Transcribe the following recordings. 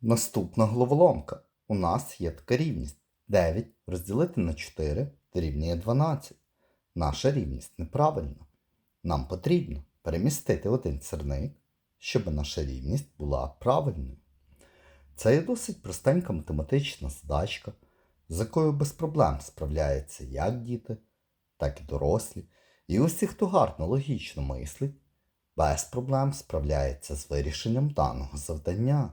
Наступна головоломка. У нас є така рівність. 9 розділити на 4 дорівнює 12. Наша рівність неправильна. Нам потрібно перемістити один сірник, щоб наша рівність була правильною. Це є досить простенька математична задачка, з якою без проблем справляються як діти, так і дорослі. І усі, хто гарно логічно мислить, без проблем справляється з вирішенням даного завдання.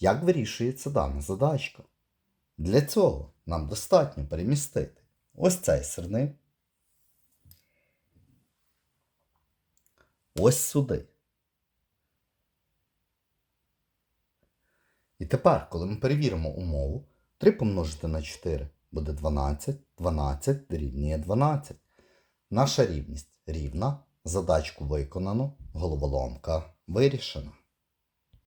Як вирішується дана задачка? Для цього нам достатньо перемістити ось цей сирник ось сюди. І тепер, коли ми перевіримо умову, 3 помножити на 4 буде 12, 12 дорівнює 12. Наша рівність рівна, задачку виконано, головоломка вирішена.